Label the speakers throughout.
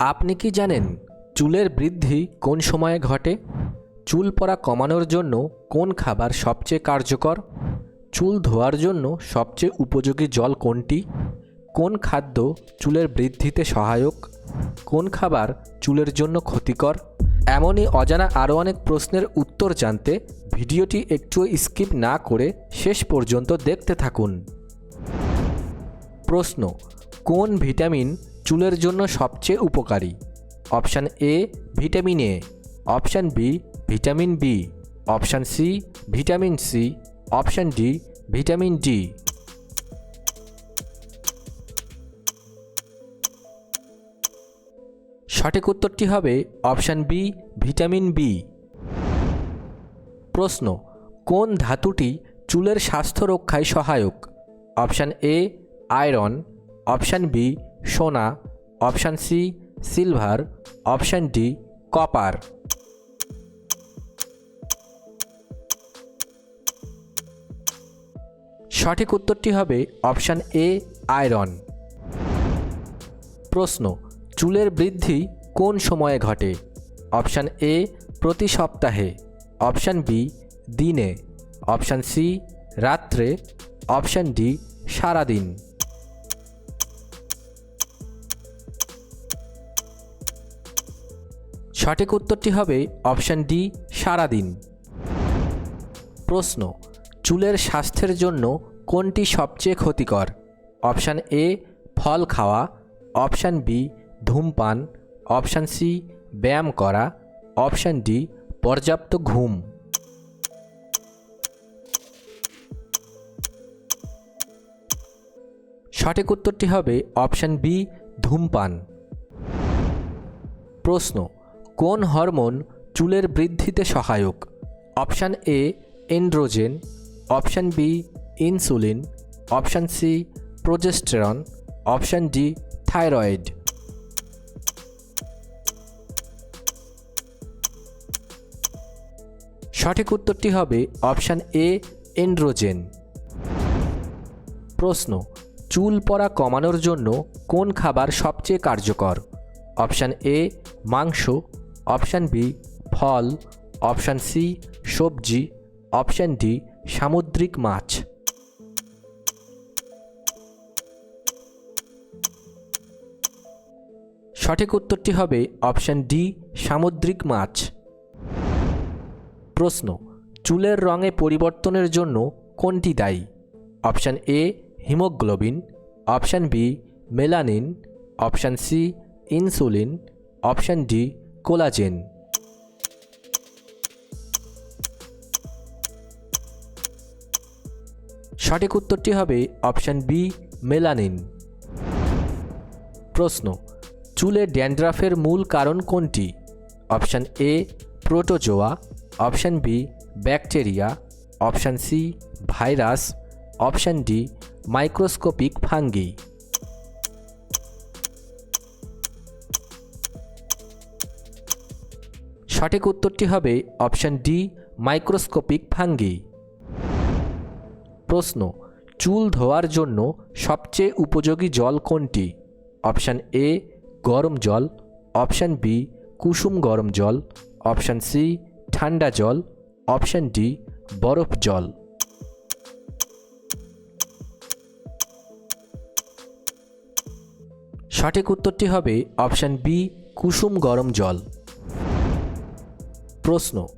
Speaker 1: আপনি কি জানেন চুলের বৃদ্ধি কোন সময়ে ঘটে? চুল পড়া কমানোর জন্য কোন খাবার সবচেয়ে কার্যকর? চুল ধোয়ার জন্য সবচেয়ে উপযোগী জল কোনটি? কোন খাদ্য চুলের বৃদ্ধিতে সহায়ক? কোন খাবার চুলের জন্য ক্ষতিকর? এমনই অজানা আরও অনেক প্রশ্নের উত্তর জানতে ভিডিওটি একটু স্কিপ না করে শেষ পর্যন্ত দেখতে থাকুন। প্রশ্ন, কোন ভিটামিন চুলের জন্য সবচেয়ে উপকারী। Option A, vitamin A. Option B, vitamin B. Option C, vitamin C. Option D, vitamin D. সঠিক উত্তরটি হবে অপশান বি, ভিটামিন বি। প্রশ্ন, কোন ধাতুটি চুলের স্বাস্থ্য রক্ষায় সহায়ক? Option A, iron. Option B সোনা, option C, silver, option D, copper. সঠিক উত্তরটি হবে অপশান এ, আয়রন। প্রশ্ন, চুলের বৃদ্ধি কোন সময়ে ঘটে? অপশান এ, প্রতি সপ্তাহে। অপশান বি, দিনে। অপশান সি, রাত্রে। অপশান ডি, সারাদিন। সঠিক উত্তরটি হবে অপশান ডি, সারাদিন। প্রশ্ন, চুলের স্বাস্থ্যের জন্য কোনটি সবচেয়ে ক্ষতিকর? অপশান এ, ফল খাওয়া। অপশান বি, ধূমপান। অপশান সি, ব্যায়াম করা। অপশান ডি, পর্যাপ্ত ঘুম। সঠিক উত্তরটি হবে অপশান বি, ধূমপান। প্রশ্ন কোন হরমোন চুলের বৃদ্ধিতে সহায়ক? Option A androgen option B insulin option C progesterone option D thyroid সঠিক উত্তরটি হবে অপশান এ এন্ড্রোজেন প্রশ্ন, চুল পড়া কমানোর জন্য কোন খাবার সবচেয়ে কার্যকর? অপশান এ মাংস অপশান বি, ফল। অপশান সি, সবজি। অপশান ডি, সামুদ্রিক মাছ। সঠিক উত্তরটি হবে অপশান ডি, সামুদ্রিক মাছ। প্রশ্ন, চুলের রঙে পরিবর্তনের জন্য কোনটি দায়ী? Option A, haemoglobin. Option B, melanin. Option C, insulin. Option D collagen. সঠিক উত্তরটি হবে অপশান বি, মেলানিন। প্রশ্ন, চুলে ড্যান্ড্রাফের মূল কারণ কোনটি? Option A, protozoa. Option B, bacteria. Option C, virus. Option D, microscopic fungi. সঠিক উত্তরটি হবে অপশান ডি, মাইক্রোস্কোপিক ফাঙ্গি প্রশ্ন, চুল ধোয়ার জন্য সবচেয়ে উপযোগী জল কোনটি? অপশান এ, গরম জল। অপশান বি, কুসুম গরম জল। অপশান সি, ঠান্ডা জল। অপশান ডি, বরফ জল। সঠিক উত্তরটি হবে অপশান বি, কুসুম গরম জল। প্রশ্ন,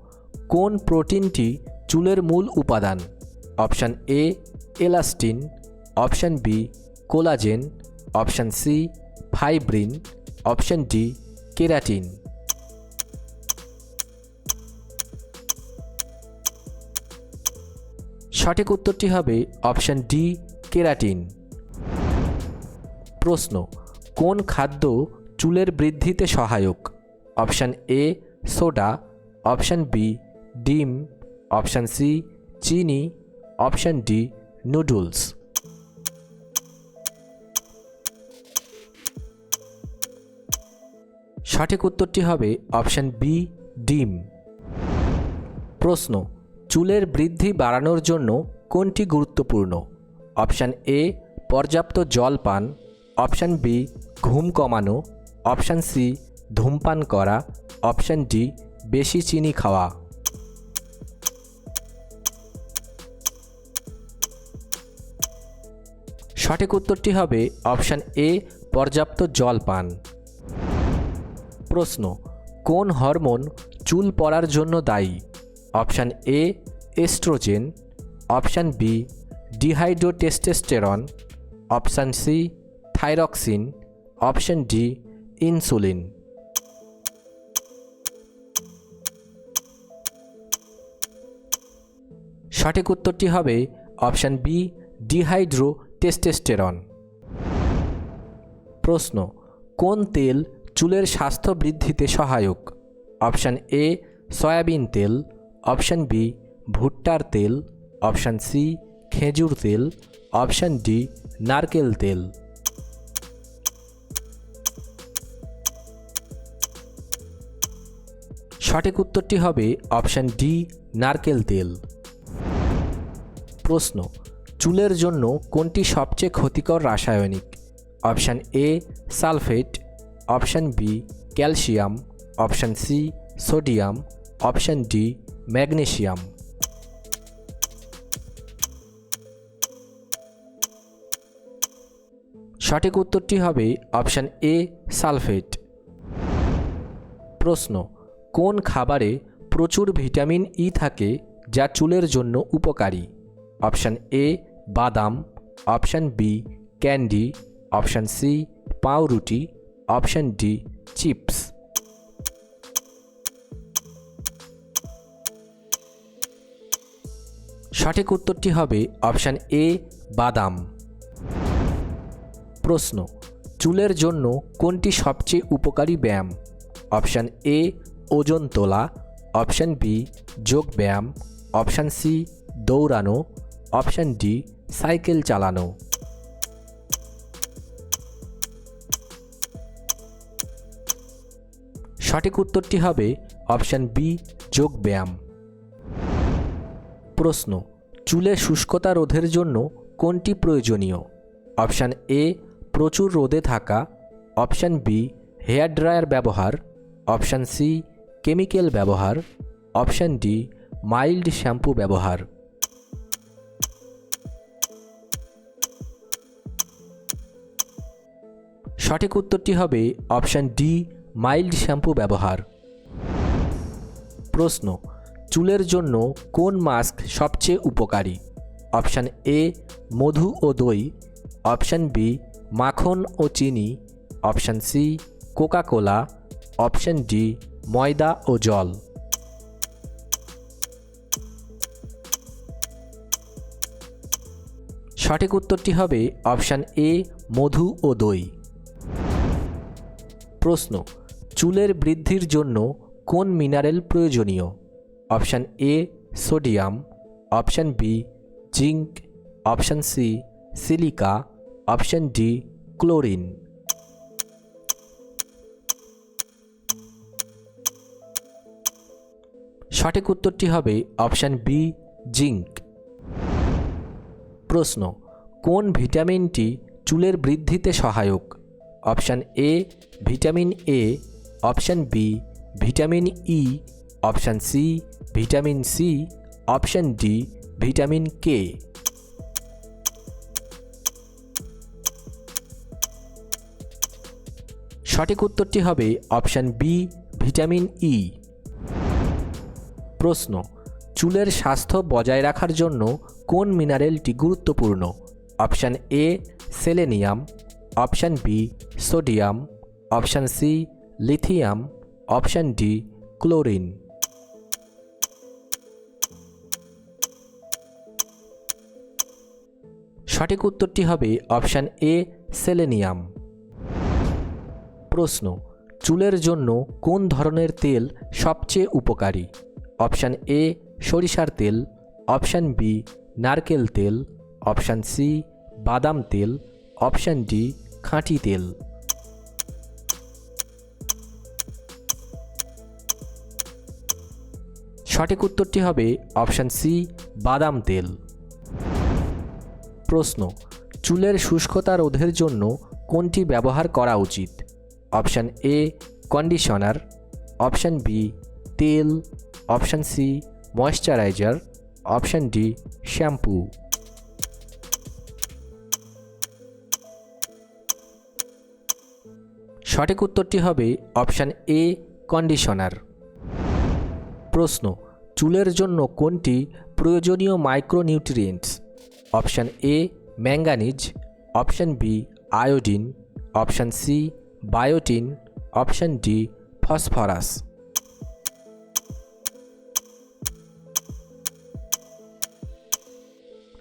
Speaker 1: কোন প্রোটিনটি চুলের মূল উপাদান? Option A elastin. Option B collagen. Option C fibrin. Option D keratin. সঠিক উত্তরটি হবে অপশান ডি কেরাটিন। প্রশ্ন, কোন খাদ্য চুলের বৃদ্ধিতে সহায়ক? Option A soda. Option B, ডিম। অপশান সি, চিনি। Option D, noodles. সঠিক উত্তরটি হবে অপশান বি, ডিম। প্রশ্ন, চুলের বৃদ্ধি বাড়ানোর জন্য কোনটি গুরুত্বপূর্ণ? অপশান এ, পর্যাপ্ত জল পান। অপশান বি, ঘুম কমানো। অপশান সি, ধূমপান করা। অপশান ডি বেশি চিনি খাওয়া। সঠিক উত্তরটি হবে অপশান এ, পর্যাপ্ত জল পান। প্রশ্ন, কোন হরমোন চুল পড়ার জন্য দায়ী? Option A, oestrogen. Option B, dihydrotestosterone. Option C, thyroxine. Option D, insulin. সঠিক উত্তরটি হবে অপশান বি ডিহাইড্রো টেস্টেস্টেরন প্রশ্ন, কোন তেল চুলের স্বাস্থ্য বৃদ্ধিতে সহায়ক? অপশান এ, সয়াবিন তেল। অপশান বি, ভুট্টার তেল। অপশান সি, খেজুর তেল। অপশান ডি, নারকেল তেল। সঠিক উত্তরটি হবে অপশান ডি, নারকেল তেল। প্রশ্ন, চুলের জন্য কোনটি সবচেয়ে ক্ষতিকর রাসায়নিক? Option A sulphate. Option B calcium. Option C sodium. Option D magnesium সঠিক উত্তরটি হবে অপশান এ সালফেট। প্রশ্ন, কোন খাবারে প্রচুর ভিটামিন ই থাকে যা চুলের জন্য উপকারী? অপশান এ বাদাম, option B candy, option C পাউরুটি, অপশান ডি চিপস। সঠিক উত্তরটি হবে অপশান এ বাদাম। প্রশ্ন, চুলের জন্য কোনটি সবচেয়ে উপকারী ব্যায়াম? অপশান এ ওজন তোলা, অপশান বি যোগ ব্যায়াম, অপশান সি দৌড়ানো অপশান ডি, সাইকেল চালানো। সঠিক উত্তরটি হবে অপশান বি, যোগ ব্যায়াম। প্রশ্ন চুলে শুষ্কতা রোধের জন্য কোনটি প্রয়োজনীয়? অপশান এ, প্রচুর রোদে থাকা। অপশান বি, হেয়ার ড্রায়ার ব্যবহার। অপশান সি, কেমিক্যাল ব্যবহার। অপশান ডি, মাইল্ড শ্যাম্পু ব্যবহার। সঠিক উত্তরটি হবে অপশান ডি, মাইল্ড শ্যাম্পু ব্যবহার। প্রশ্ন, চুলের জন্য কোন মাস্ক সবচেয়ে উপকারী? অপশান এ, মধু ও দই। অপশান বি, মাখন ও চিনি। Option C Coca Cola option D, ময়দা ও জল। সঠিক উত্তরটি হবে অপশান এ, মধু ও দই। প্রশ্ন, চুলের বৃদ্ধির জন্য কোন মিনারেল প্রয়োজনীয়? Option A, sodium. Option B, zinc. Option C, silica. Option D, chlorine. সঠিক উত্তরটি হবে অপশান বি, জিঙ্ক। প্রশ্ন, কোন ভিটামিনটি চুলের বৃদ্ধিতে সহায়ক? Option A, vitamin A, option B, vitamin E, option C, vitamin C, option D, vitamin K. সঠিক উত্তরটি হবে অপশান বি, ভিটামিন ই। প্রশ্ন, চুলের স্বাস্থ্য বজায় রাখার জন্য কোন মিনারেলটি গুরুত্বপূর্ণ? Option A, selenium option B sodium, option C lithium, option D chlorine. সঠিক উত্তরটি হবে অপশান এ, সেলেনিয়াম। প্রশ্ন, চুলের জন্য কোন ধরনের তেল সবচেয়ে উপকারী? অপশান এ, সরিষার তেল, অপশান বি, নারকেল তেল, অপশান সি, বাদাম তেল অপশান ডি, খাঁটি তেল। সঠিক উত্তরটি হবে অপশান সি, বাদাম তেল। প্রশ্ন, চুলের শুষ্কতা রোধের জন্য কোনটি ব্যবহার করা উচিত? Option A, conditioner. Option B, তেল। Option C, moisturiser. Option D, shampoo. সঠিক উত্তরটি হবে অপশান এ, কন্ডিশনার। প্রশ্ন, চুলের জন্য কোনটি প্রয়োজনীয় micronutrients? Option A, manganese. Option B, iodine. Option C, biotin. Option D, phosphorus.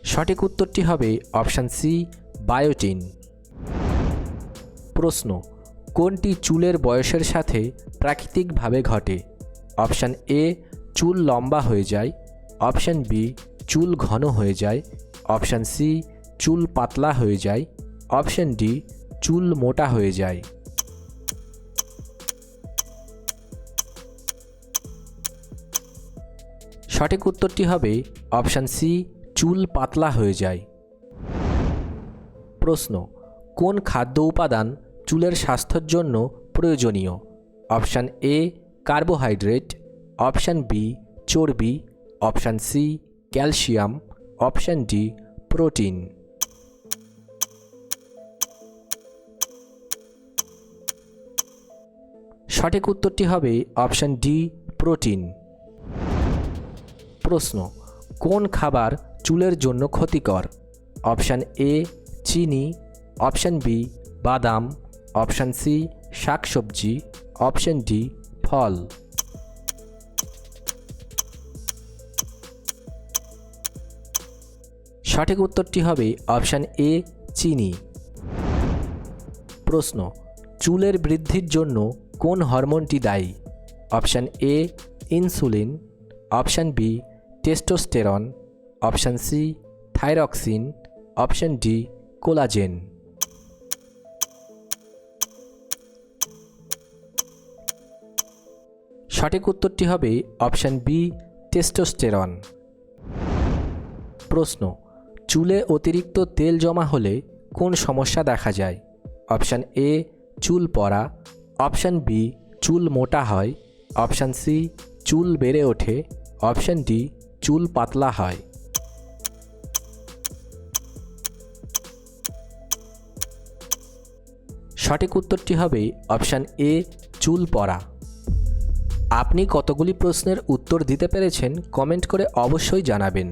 Speaker 1: সঠিক উত্তরটি হবে অপশান সি, বায়োটিন। প্রশ্ন কোনটি চুলের বয়সের সাথে প্রাকৃতিকভাবে ঘটে? অপশান এ, চুল লম্বা হয়ে যায়। অপশান বি, চুল ঘন হয়ে যায়। অপশান সি, চুল পাতলা হয়ে যায়। অপশান ডি, চুল মোটা হয়ে যায়। সঠিক উত্তরটি হবে অপশান সি, চুল পাতলা হয়ে যায়। প্রশ্ন, কোন খাদ্য উপাদান চুলের স্বাস্থ্যের জন্য প্রয়োজনীয়। Option A carbohydrate option B চর্বি। Option C calcium option D protein সঠিক উত্তরটি হবে অপশান ডি প্রোটিন প্রশ্ন, কোন খাবার চুলের জন্য ক্ষতিকর? অপশান এ চিনি। অপশান বি বাদাম। অপশান সি, শাকসবজি, অপশান ডি, ফল। সঠিক উত্তরটি হবে অপশান এ, চিনি। প্রশ্ন, চুলের বৃদ্ধির জন্য কোন হরমোনটি দায়ী? Option A, insulin. Option B, testosterone. Option C, thyroxine. Option D, collagen. সঠিক উত্তরটি হবে অপশান বি, টেস্টোস্টেরন। প্রশ্ন, চুলে অতিরিক্ত তেল জমা হলে কোন সমস্যা দেখা যায়? অপশান এ, চুল পড়া। অপশান বি, চুল মোটা হয়। অপশান সি, চুল বেড়ে ওঠে। অপশান ডি, চুল পাতলা হয়। সঠিক উত্তরটি হবে অপশান এ, চুল পড়া। আপনি কতগুলি প্রশ্নের উত্তর দিতে পেরেছেন কমেন্ট করে অবশ্যই জানাবেন।